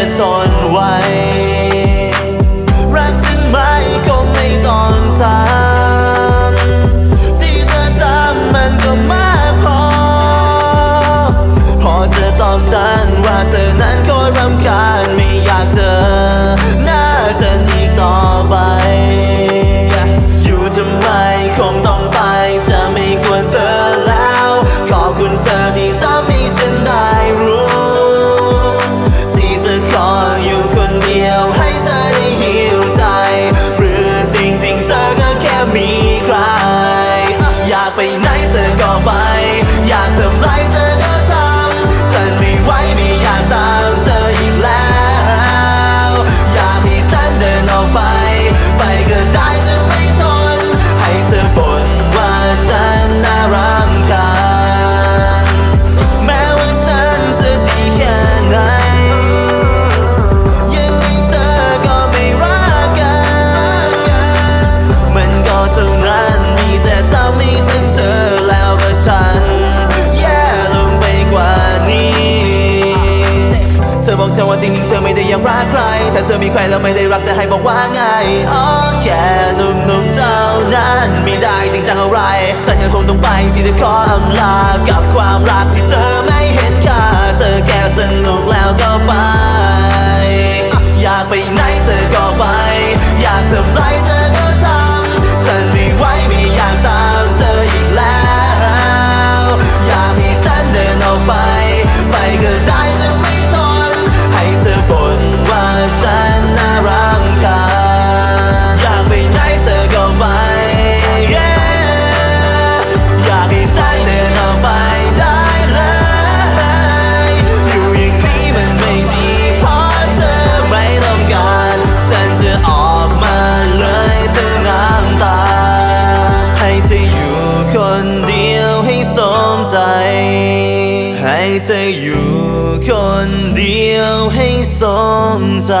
it's on why 为那。 ฉันว่าจริงๆเธอไม่ได้ยังรักใคร ถ้าเธอมีใครแล้วไม่ได้รักจะให้บอกว่าไงอ๋อแค่นุ่มๆเจ้านั้นไม่ได้จริงจังอะไร ฉันยังคงต้องไปสิเธอขออำลา กับความรักที่เธอไม่เห็นค่า เธอแค่สนุกแล้วก็ไป เธออยู่คนเดียวให้สมใจ